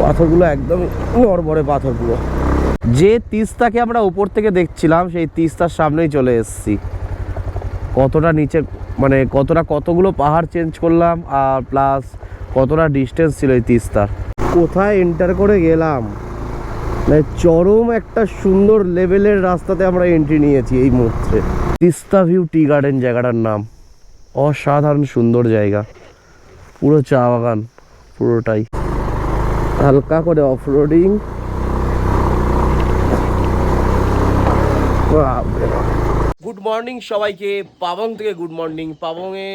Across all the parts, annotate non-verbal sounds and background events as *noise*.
পাথরগুলো একদম নড়বড়ে পাথরগুলো। যে তিস্তাকে আমরা উপর থেকে দেখছিলাম, সেই তিস্তার সামনেই চলে এসেছি। কতটা নিচে মানে কতটা, কতগুলো পাহাড় চেঞ্জ করলাম, আর প্লাস কতটা ডিস্টেন্স ছিল এই তিস্তার। কোথায় এন্টার করে গেলাম? মানে চরম একটা সুন্দর লেভেলের রাস্তাতে আমরা এন্ট্রি নিয়েছি এই মুহূর্তে। তিস্তা ভিউ টি গার্ডেন জায়গাটার নাম। অসাধারণ সুন্দর জায়গা। পুরো চা বাগান, পুরোটাই। হালকা করে অফ রোডিং গুড মর্নিং সবাইকে, পাবং থেকে গুড মর্নিং পাবংয়ে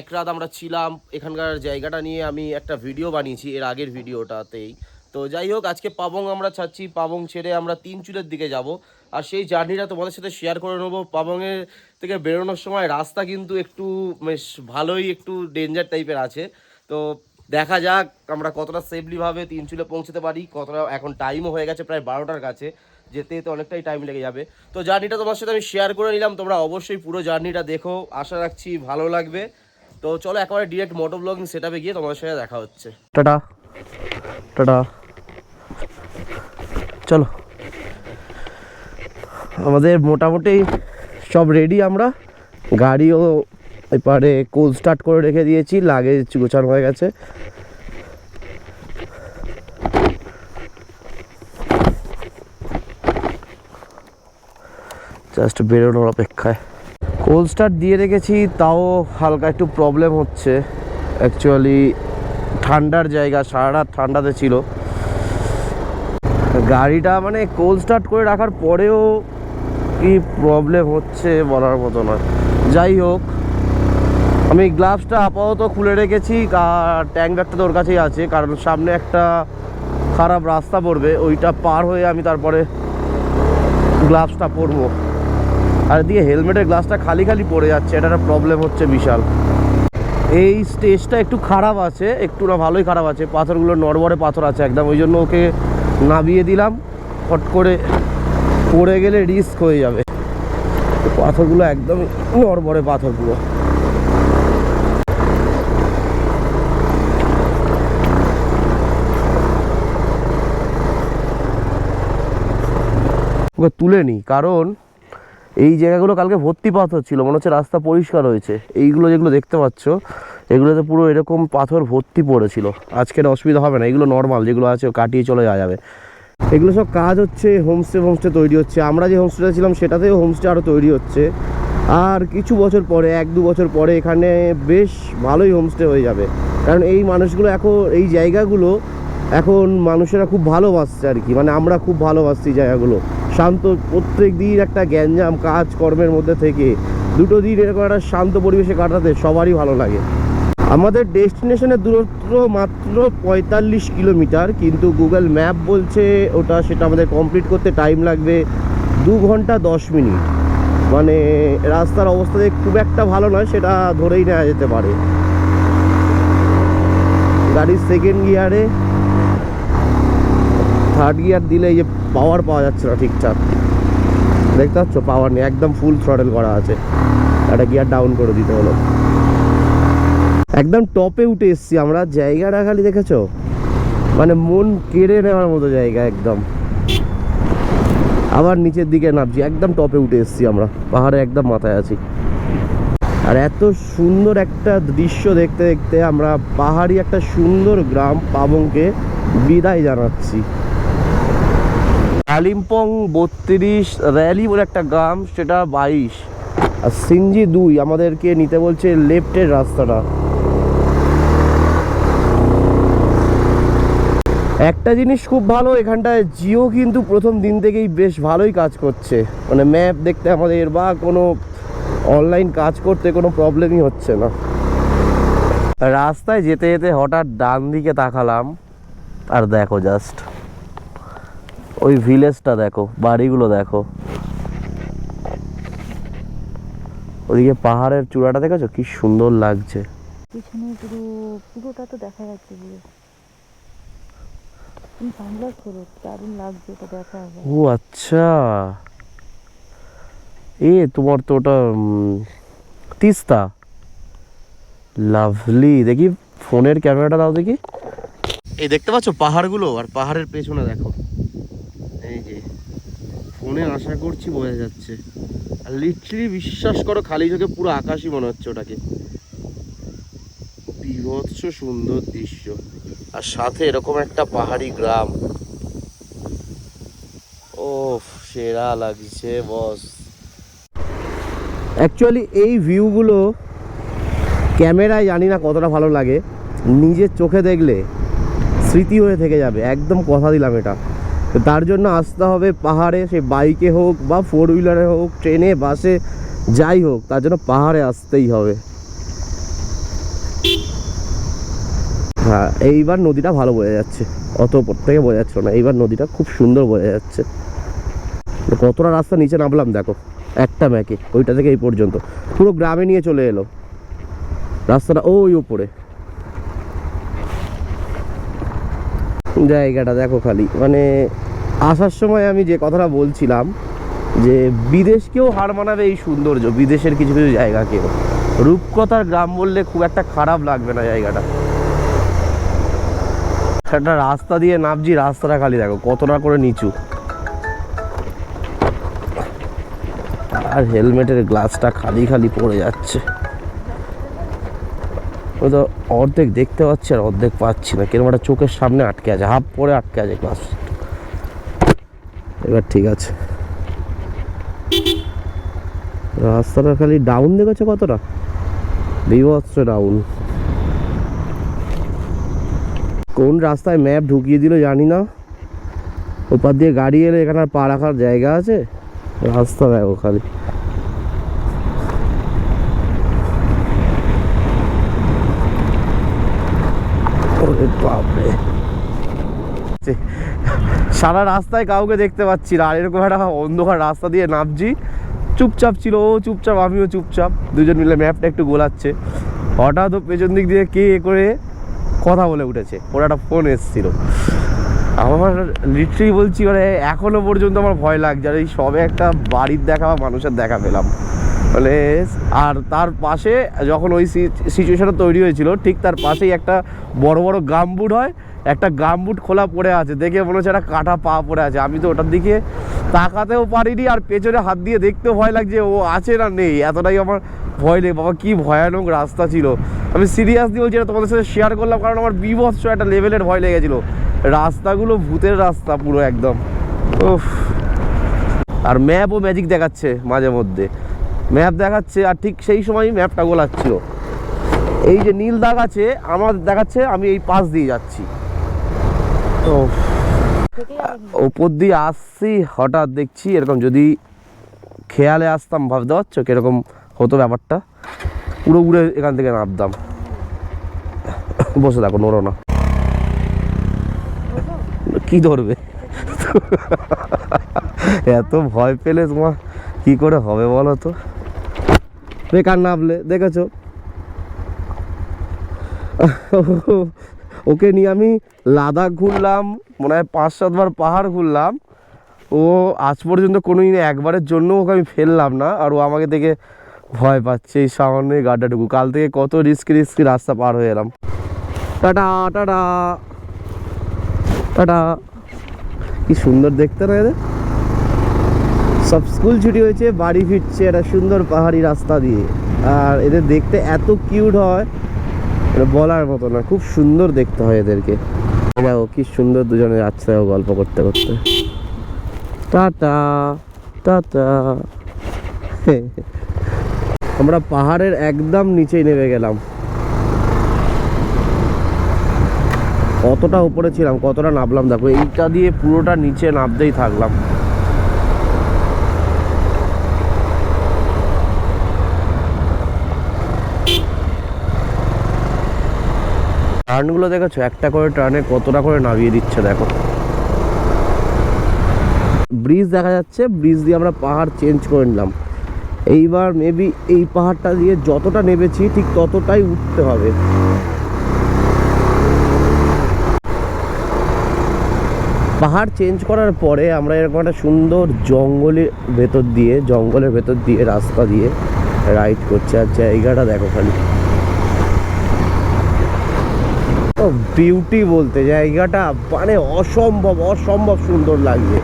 এক রাত আমরা ছিলাম, এখানকার জায়গাটা নিয়ে আমি একটা ভিডিও বানিয়েছি, এর আগের ভিডিওটাতেই তো যাই হোক, আজকে পাবং আমরা ছাড়ছি, পাবং ছেড়ে আমরা তিন চুলের দিকে যাব। আর সেই জার্নিটা তোমাদের সাথে শেয়ার করে নেব। পাবংয়ের থেকে বেরোনোর সময় রাস্তা কিন্তু একটু বেশ ভালোই একটু ডেঞ্জার টাইপের আছে। তো দেখা যাক আমরা কতটা সেফলিভাবে তিন চুলে পৌঁছতে পারি, কতটা এখন টাইমও হয়ে গেছে প্রায় বারোটার কাছে, যেতে যেতে অনেকটাই টাইম লেগে যাবে। তো জার্নিটা তোমার সাথে আমি শেয়ার করে নিলাম, তোমরা অবশ্যই পুরো জার্নিটা দেখো, আশা রাখছি ভালো লাগবে। তো চলো একেবারে ডিরেক্ট মোটো ব্লগিং সেটআপে গিয়ে তোমাদের সাথে দেখা হচ্ছে। টাটা। টাটা। চলো। আমাদের মোটামুটি সব রেডি আমরা, গাড়িও এপারে কোল স্টার্ট করে রেখে দিয়েছি, লাগেজ গোছানো হয়ে গেছে। জাস্ট বেরোনোর অপেক্ষায়। কোল স্টার্ট দিয়ে রেখেছি, তাও হালকা একটু প্রবলেম হচ্ছে। অ্যাকচুয়ালি ঠান্ডার জায়গা সারা রাত ঠান্ডাতে ছিল। গাড়িটা মানে কোল স্টার্ট করে রাখার পরেও কি প্রবলেম হচ্ছে বলার মতো নয়। যাই হোক আমি গ্লাভসটা আপাতত খুলে রেখেছি, আর ট্যাঙ্ক ব্যাগটা তো ওর কাছেই আছে, কারণ সামনে একটা খারাপ রাস্তা পড়বে, ওইটা পার হয়ে আমি তারপরে গ্লাভসটা পরবো। আর এদিকে হেলমেটের গ্লাসটা খালি খালি পড়ে যাচ্ছে এটা একটা প্রবলেম হচ্ছে বিশাল। এই স্টেজটা একটু খারাপ আছে, একটু না ভালোই খারাপ আছে, পাথরগুলো নড়বড়ে পাথর আছে একদম, ওই জন্য ওকে নামিয়ে দিলাম, ফট করে পড়ে গেলে রিস্ক হয়ে যাবে। পাথরগুলো একদম নড়বড়ে পাথরগুলো। ওকে তুলে নিই। কারণ এই জায়গাগুলো কালকে ভর্তি পাথর ছিল, মনে হচ্ছে রাস্তা পরিষ্কার হয়েছে। এইগুলো যেগুলো দেখতে পাচ্ছ, এগুলোতে পুরো এরকম পাথর ভর্তি পড়েছিল। আজকের অসুবিধা হবে না, এগুলো নর্মাল যেগুলো আছে কাটিয়ে চলে যাওয়া যাবে। এগুলো সব কাজ হচ্ছে হোমস্টে হোমস্টে তৈরি হচ্ছে। আমরা যে হোমস্টেটা ছিলাম, সেটাতেও হোমস্টে আরও তৈরি হচ্ছে। আর কিছু বছর পরে, এক দু বছর পরে, এখানে বেশ ভালোই হোমস্টে হয়ে যাবে। কারণ এই মানুষগুলো এখন, এই জায়গাগুলো এখন মানুষেরা খুব ভালোবাসছে আর কি। মানে আমরা খুব ভালোবাসছি জায়গাগুলো। শান্ত প্রত্যেক দিন একটা গ্যাঞ্জাম কাজ কর্মের মধ্যে থেকে দুটো দিন এরকম একটা শান্ত পরিবেশে কাটাতে সবারই ভালো লাগে। আমাদের ডেস্টিনেশনের দূরত্ব মাত্র পঁয়তাল্লিশ কিলোমিটার, কিন্তু গুগল ম্যাপ বলছে ওটা সেটা আমাদের কমপ্লিট করতে টাইম লাগবে দু ঘণ্টা দশ মিনিট। মানে রাস্তার অবস্থা খুব একটা ভালো নয়, সেটা ধরেই নেওয়া যেতে পারে। গাড়ির সেকেন্ড গিয়ারে থার্ড গিয়ার দিলে এই যে পাওয়ার পাওয়া যাচ্ছে না ঠিকঠাক। দেখতে পাচ্ছ? পাওয়ার নেই, একদম ফুল থ্রটেল করা আছে। একটা গিয়ার ডাউন করে দিতে হলো। একদম টপে উঠে এসছি আমরা। জায়গাটা খালি দেখেছ? মানে মন কেড়ে নেওয়ার মতো জায়গা একদম। আবার নিচের দিকে নামছি, একদম টপে উঠে এসছি আমরা। পাহাড়ে একদম মাথায় আছি। আর এত সুন্দর একটা দৃশ্য দেখতে দেখতে আমরা পাহাড়ি একটা সুন্দর গ্রাম পাবংকে বিদায় জানাচ্ছি। কালিম্পং বত্রিশ র্যালি বলে একটা গ্রাম, সেটা বাইশ। আর সিনজি দুই, আমাদেরকে নিতে বলছে লেফটের রাস্তাটা। একটা জিনিস খুব ভালো, এখানটায় জিও কিন্তু প্রথম দিন থেকেই বেশ ভালোই কাজ করছে। মানে ম্যাপ দেখতে আমাদের বা কোনো অনলাইন কাজ করতে কোনো প্রবলেমই হচ্ছে না। রাস্তায় যেতে যেতে হঠাৎ ডান দিকে তাকালাম, আর দেখো জাস্ট ওই ভিলেজটা দেখো বাড়িগুলো দেখো। ওদিকে পাহাড়ের চূড়াটা দেখেছ? কি সুন্দর লাগছে। পিছনে পুরো পুরোটা তো দেখা যাচ্ছে পুরো। তুমি সানগ্লাস করো দারুণ লাগছে ওটা দেখা। হবে ও আচ্ছা। এ তোমার তো ওটা তিস্তা। লাভলি দেখি ফোনের ক্যামেরাটা দাও দেখি। এই দেখতে পাচ্ছ পাহাড়গুলো? আর পাহাড়ের পেছনে দেখো। ফোনে আশা করছি বোঝা যাচ্ছে। আর লিটারালি বিশ্বাস করো, খালি চোখে পুরো আকাশই মনে হচ্ছে ওটাকে। বিভৎস সুন্দর দৃশ্য। আর সাথে এরকম একটা পাহাড়ি গ্রাম। ও সেরা লাগছে বস অ্যাকচুয়ালি এই ভিউগুলো ক্যামেরায় জানি না কতটা ভালো লাগে। নিজের চোখে দেখলে স্মৃতি হয়ে থেকে যাবে। একদম কথা দিলাম এটা। তো তার জন্য আসতে হবে পাহাড়ে, সে বাইকে হোক বা ফোর হুইলারে হোক, ট্রেনে, বাসে, যাই হোক, তার জন্য পাহাড়ে আসতেই হবে। হ্যাঁ এইবার নদীটা ভালো বোঝা যাচ্ছে। অত ওপর থেকে বোঝা যাচ্ছে না। এইবার নদীটা খুব সুন্দর বোঝা যাচ্ছে। কতটা রাস্তা নিচে নামলাম, দেখো। একটা ম্যাকে, ওইটা থেকে এই পর্যন্ত। পুরো গ্রামে নিয়ে চলে এলো। রাস্তাটা ওই উপরে। জায়গাটা দেখো খালি। মানে আসার সময় আমি যে কথাটা বলছিলাম, যে বিদেশকেও হার মানাবে এই সৌন্দর্য, বিদেশের কিছু কিছু জায়গাকেও রূপকথার গ্রাম বললে খুব একটা খারাপ লাগবে না জায়গাটা। একটা রাস্তা দিয়ে নামছি, রাস্তাটা খালি দেখো, কতটা করে নিচু। আর হেলমেটের গ্লাসটা খালি খালি পড়ে যাচ্ছে। তো অর্ধেক দেখতে পাচ্ছি আর অর্ধেক পাচ্ছি না। কীরকম একটা চোখের সামনে আটকে আছে, হাফ পরে আটকে আছে গ্লাস এবার ঠিক আছে। রাস্তাটা খালি ডাউন দেখেছ কতটা? বিভৎস ডাউন কোন রাস্তায় ম্যাপ ঢুকিয়ে দিল জানি না। ওপার দিয়ে গাড়ি এলে এখানে আর পা রাখার জায়গা আছে? রাস্তা দেখো খালি ওরে বাপরে সে- সারা রাস্তায় কাউকে দেখতে পাচ্ছি না। আর এরকম একটা অন্ধকার রাস্তা দিয়ে নামছি। চুপচাপ ছিল ও, চুপচাপ, আমিও চুপচাপ। দুজন মিলে ম্যাপটা একটু গোলাচ্ছে। হঠাৎ ও পেছন দিক দিয়ে কে করে কথা বলে উঠেছে। ওর একটা ফোন এসেছিল। আমার লিটারি বলছি মানে এখনও পর্যন্ত আমার ভয় লাগছে। আর এই সবে একটা বাড়ির দেখা বা মানুষের দেখা পেলাম। মানে আর তার পাশে যখন ওই সিচুয়েশনটা তৈরি হয়েছিল, ঠিক তার পাশেই একটা বড় বড় গামবুট হয়। একটা গামবুট খোলা পড়ে আছে, দেখে মনে হচ্ছে একটা কাটা পা পড়ে আছে। আমি তো ওটার দিকে তাকাতেও পারিনি আর পেছনে হাত দিয়ে দেখতেও ভয় লাগছে, ও আছে না নেই? এতটাই আমার ভয় নেই বাবা, কি ভয়ানক রাস্তা ছিল। আমি সিরিয়াসলি বলছি, এটা তোমাদের সাথে শেয়ার করলাম কারণ আমার বিভৎস একটা লেভেলের ভয় লেগেছিল। রাস্তাগুলো ভূতের রাস্তা পুরো একদম। উফ। আর ম্যাপও ম্যাজিক দেখাচ্ছে মাঝে মধ্যে। ম্যাপ দেখাচ্ছে আর ঠিক সেই সময় ম্যাপটা গোলাচ্ছিল। এই যে নীল দাগ আছে, আমার দেখাচ্ছে, আমি এই পাশ দিয়ে যাচ্ছি। তো ওপর দিয়ে আসছি, হঠাৎ দেখছি এরকম যদি খেয়ালে আসতাম, ভাবতে পারছ কীরকম হতো ব্যাপারটা? পুরো উড়ে এখান থেকে নামতাম। বসে দেখো নড়ো না। কি ধরবে? এত ভয় পেলে তোমার, কি করে হবে বলো তো? বেকার নামলে, দেখেছ? ওকে নিয়ে আমি লাদাখ ঘুরলাম, মনে হয় পাঁচ সাতবার পাহাড় ঘুরলাম। ও আজ পর্যন্ত কোনো দিন একবারের জন্য ওকে আমি ফেললাম না, আর ও আমাকে দেখে ভয় পাচ্ছে এই সামান্য গাড্ডাটুকু। কাল থেকে কত রিস্কি রিস্কি রাস্তা পার হয়ে এলাম। Tata tata. টাটা। কি সুন্দর দেখতে না এদের? সব স্কুল ছুটি হয়েছে, বাড়ি ফিরছে একটা সুন্দর পাহাড়ি রাস্তা দিয়ে। আর এদের দেখতে এত কিউট হয়। এটা বলার মতো না, খুব সুন্দর দেখতে হয় এদেরকে। দেখো, কি সুন্দর দুজনে যাচ্ছে গল্প করতে করতে। Tata tata. *laughs* আমরা পাহাড়ের একদম নিচেই নেমে গেলাম। কতটা উপরে ছিলাম, কতটা নামলাম, দেখো, এইটা দিয়ে পুরোটা নিচে নামতেই থাকলাম। টার্নগুলো দেখেছ? একটা করে টার্নে কতটা করে নামিয়ে দিচ্ছে দেখো। ব্রিজ দেখা যাচ্ছে, ব্রিজ দিয়ে আমরা পাহাড় চেঞ্জ করে নিলাম। এইবার মেবি এই পাহাড়টা দিয়ে যতটা নেমেছি ঠিক ততটাই উঠতে হবে। পাহাড় চেঞ্জ করার পরে আমরা এরকম একটা সুন্দর জঙ্গলের ভেতর দিয়ে, জঙ্গলের ভেতর দিয়ে রাস্তা দিয়ে রাইড করছে। আর জায়গাটা দেখো খালি ও বিউটি বলতে জায়গাটা মানে অসম্ভব অসম্ভব সুন্দর লাগছে।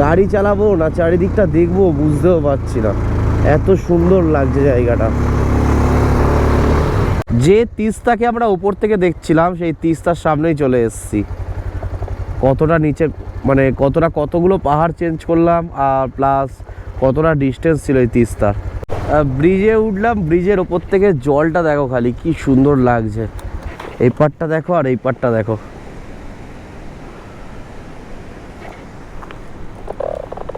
গাড়ি চালাবো না চারিদিকটা দেখব বুঝতেও পারছি না। এত সুন্দর লাগছে জায়গাটা। যে তিস্তাকে আমরা উপর থেকে দেখছিলাম, সেই তিস্তার সামনেই চলে এসেছি। কতটা নিচে মানে কতটা, কতগুলো পাহাড় চেঞ্জ করলাম আর প্লাস কতটা ডিস্টেন্স ছিল এই তিস্তার। ব্রিজে উঠলাম ব্রিজের ওপর থেকে জলটা দেখো খালি, কি সুন্দর লাগছে। এই পাটটা দেখো আর এই পাটটা দেখো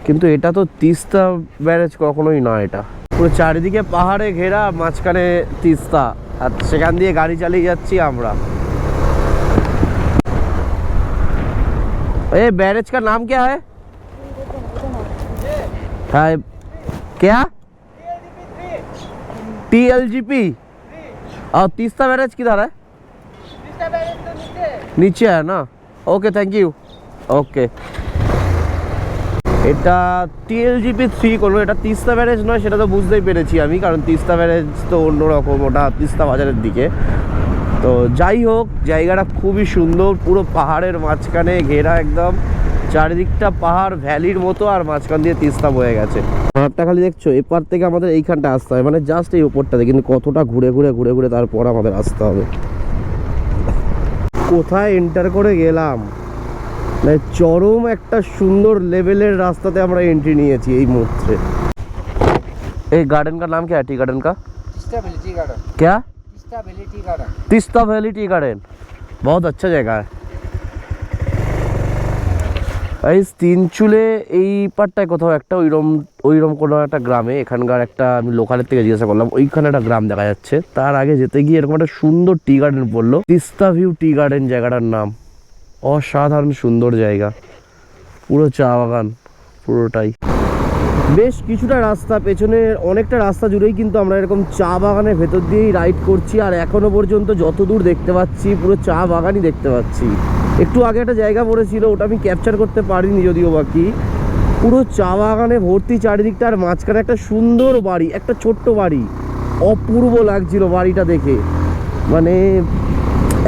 কিন্তু এটা তো তিস্তা ব্যারেজ কখনোই নয় এটা পুরো চারিদিকে পাহাড়ে ঘেরা মাঝখানে তিস্তা আর সেখান দিয়ে গাড়ি চালিয়ে যাচ্ছি আমরা ए बैरेज का नाम क्या है हाँ क्या टी एल जी पी और तीसरा बैरेज किधर है नीचे है ना ओके थैंक यू ওকে এটা টিএলজিপি থ্রি করবো এটা তিস্তা ব্যারেজ নয় সেটা তো বুঝতেই পেরেছি আমি কারণ তিস্তা ব্যারেজ তো অন্যরকম ওটা তিস্তা বাজারের দিকে তো যাই হোক জায়গাটা খুবই সুন্দর পুরো পাহাড়ের মাঝখানে ঘেরা একদম চারিদিকটা পাহাড় ভ্যালির মতো আর মাঝখান দিয়ে তিস্তা বয়ে গেছে পাহাড়টা খালি দেখছো এপার থেকে আমাদের এইখানটা আসতে হবে মানে জাস্ট এই উপরটাতে কিন্তু কতটা ঘুরে ঘুরে ঘুরে ঘুরে তারপর আমাদের আসতে হবে কোথায় এন্টার করে গেলাম মানে চরম একটা সুন্দর লেভেলের রাস্তাতে আমরা এন্ট্রি নিয়েছি এই মুহূর্তে এই গার্ডেন का नाम क्या है टी गार्डन का तीस्ता वैली टी गार्डन क्या Teesta valley tea garden Teesta valley tea garden बहुत अच्छा जगह है এই তিন চুলে এই পারটায় কোথাও একটা ওইরম ওইরম কোনো একটা গ্রামে, এখানকার একটা আমি লোকালের থেকে জিজ্ঞাসা করলাম, ওইখানে একটা গ্রাম দেখা যাচ্ছে। তার আগে যেতে গিয়ে এরকম একটা সুন্দর টি গার্ডেন পড়ল। তিস্তা ভিউ টি গার্ডেন জায়গাটার নাম। অসাধারণ সুন্দর জায়গা। পুরো চা বাগান, পুরোটাই। বেশ কিছুটা রাস্তা, পেছনে অনেকটা রাস্তা জুড়েই কিন্তু আমরা এরকম চা বাগানের ভেতর দিয়েই রাইড করছি, আর এখনও পর্যন্ত যত দূর দেখতে পাচ্ছি, পুরো চা বাগানই দেখতে পাচ্ছি। একটু আগে একটা জায়গা পড়েছিল ওটা আমি ক্যাপচার করতে পারিনি যদিও বাকি পুরো চা বাগানে ভর্তি চারিদিকটা আর মাঝখানে একটা সুন্দর বাড়ি, একটা ছোট্ট বাড়ি। অপূর্ব লাগছিল বাড়িটা দেখে। মানে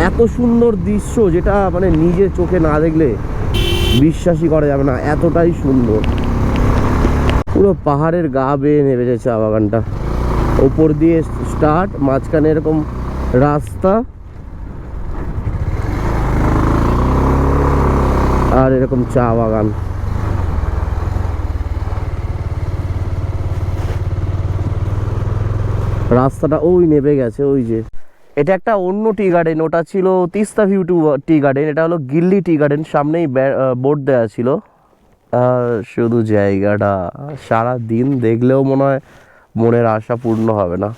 এত সুন্দর দৃশ্য যেটা মানে নিজে চোখে না দেখলে বিশ্বাসই করা যাবে না, এতটাই সুন্দর। পুরো পাহাড়ের গা বেয়ে নেমেছে চা বাগানটা। ওপর দিয়ে স্টার্ট মাঝখানে এরকম রাস্তা আর এরকম চা বাগান। রাস্তাটা ওই নেবে গেছে, ওই যে। এটা একটা অন্য টি গার্ডেন, ওটা ছিল Teesta view two tea garden, এটা হলো গিল্লি টি গার্ডেন, সামনেই বোর্ড দেওয়া ছিল। শুধু জায়গাটা সারা দিন দেখলেও মনে হয় মনের আশা পূর্ণ হবে না।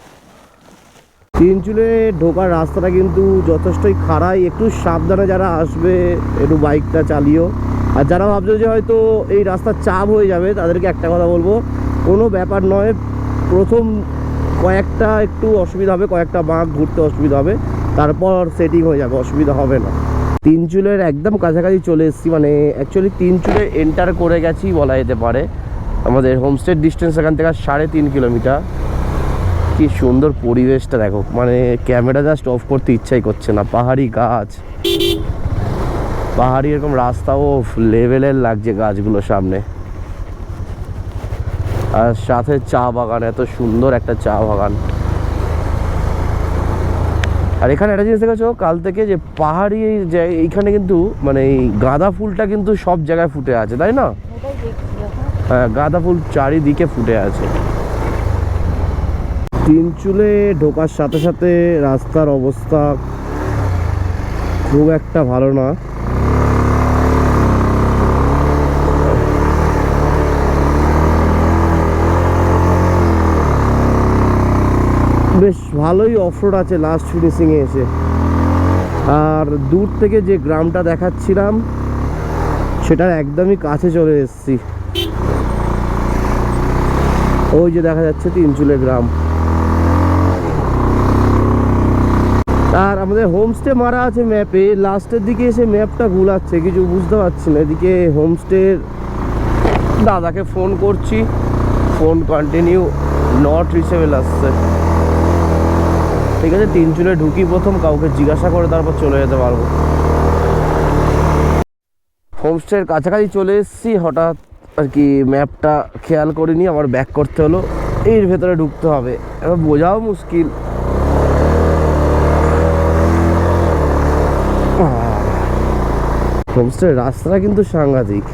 তিনচুলে ঢোকার রাস্তাটা কিন্তু যথেষ্টই খাড়াই। একটু সাবধানে যারা আসবে, একটু বাইকটা চালিও। আর যারা ভাবছ যে হয়তো এই রাস্তার চাপ হয়ে যাবে, তাদেরকে একটা কথা বলব, কোনো ব্যাপার নয়। প্রথম কয়েকটা একটু অসুবিধা হবে, কয়েকটা বাঁক ঘুরতে অসুবিধা হবে। তারপর সেটিং হয়ে যাবে, অসুবিধা হবে না। তিন চুলের একদম কাছাকাছি চলে এসেছি মানে অ্যাকচুয়ালি তিন চুলে এন্টার করে গেছি বলা যেতে পারে। আমাদের হোমস্টের ডিস্টেন্স এখান থেকে সাড়ে তিন কিলোমিটার কি সুন্দর পরিবেশটা দেখো। মানে ক্যামেরা জাস্ট অফ করতে ইচ্ছাই করছে না। পাহাড়ি গাছ। পাহাড়ি এরকম রাস্তাও লেভেলের লাগছে গাছগুলো সামনে। আর সাথে চা বাগান এত সুন্দর একটা চা বাগান। আর এখানে একটা জিনিস দেখেছ? কাল থেকে যে পাহাড়ি এইখানে কিন্তু মানে এই গাঁদা ফুলটা কিন্তু সব জায়গায় ফুটে আছে তাই না? হ্যাঁ গাঁদা ফুল চারিদিকে ফুটে আছে। তিন চুলে ঢোকার সাথে সাথে রাস্তার অবস্থা খুব একটা ভালো না। বেশ ভালোই অফরোড আছে লাস্ট ফিনিশিংয়ে এসে। আর দূর থেকে যে গ্রামটা দেখাচ্ছিলাম, সেটার একদমই কাছে চলে এসেছি। ওই যে দেখা যাচ্ছে তিনচুলে গ্রাম। আর আমাদের হোমস্টে মারা আছে ম্যাপে লাস্টের দিকে এসে ম্যাপটা গুলাচ্ছে, কিছু বুঝতে পারছি না। এদিকে হোমস্টের দাদাকে ফোন করছি। ফোন কন্টিনিউ নট রিচেবল আসছে। ঠিক আছে, তিন চুলে ঢুকি প্রথম, কাউকে জিজ্ঞাসা করে তারপর চলে যেতে পারব। হোমস্টের কাছাকাছি চলে এসেছি, হঠাৎ আর কি ম্যাপটা খেয়াল করিনি আমার ব্যাক করতে হলো। এর ভেতরে ঢুকতে হবে। এবার বোঝাও মুশকিল। হোমস্টের রাস্তাটা কিন্তু সাংঘাতিক।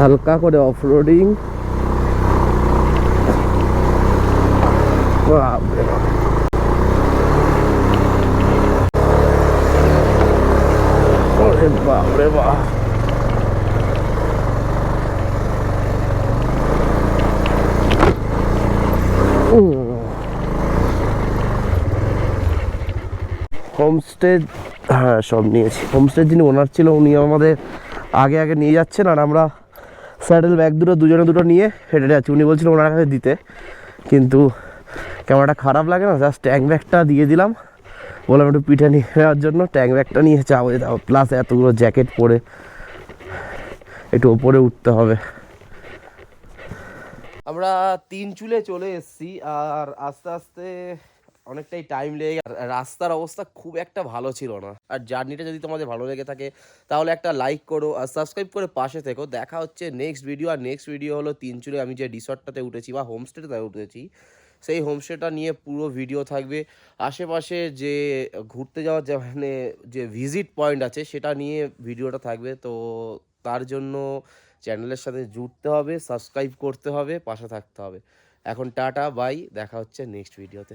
হালকা করে অফ রোডিং বাপরে বাপ। হোমস্টে হ্যাঁ সব নিয়েছি। হোমস্টের যিনি ওনার ছিল, উনি আমাদের আগে আগে নিয়ে যাচ্ছেন আর আমরা স্যাডেল ব্যাগ দুটো, দুজনে দুটো নিয়ে হেঁটে যাচ্ছি। উনি বলছিলেন ওনার কাছে দিতে। কিন্তু ক্যামেরাটা খারাপ লাগে না জাস্ট ট্যাঙ্ক ব্যাগটা দিয়ে দিলাম। বললাম একটু পিঠে নিয়ে নেওয়ার জন্য ট্যাঙ্ক ব্যাগটা নিয়ে যাব প্লাস এতগুলো জ্যাকেট পরে একটু ওপরে উঠতে হবে। আমরা তিন চুলে চলে এসেছি, আর আস্তে আস্তে অনেকটাই টাইম লেগে রাস্তার অবস্থা খুব একটা ভালো ছিল না। আর জার্নিটা যদি তোমাদের ভালো লেগে থাকে, তাহলে একটা লাইক করো আর সাবস্ক্রাইব করে পাশে থেকো। দেখা হচ্ছে নেক্সট ভিডিও আর নেক্সট ভিডিও হলো তিন চুলে আমি যে রিসর্টটাতে উঠেছি বা হোমস্টেটাতে উঠেছি, সেই হোমস্টেটা নিয়ে পুরো ভিডিও থাকবে। আশেপাশে যে ঘুরতে যাওয়ার যে মানে যে ভিজিট পয়েন্ট আছে, সেটা নিয়ে ভিডিওটা থাকবে। তো তার জন্য চ্যানেলের সাথে জুড়তে হবে সাবস্ক্রাইব করতে হবে, পাশে থাকতে হবে। এখন টাটা বাই দেখা হচ্ছে নেক্সট ভিডিওতে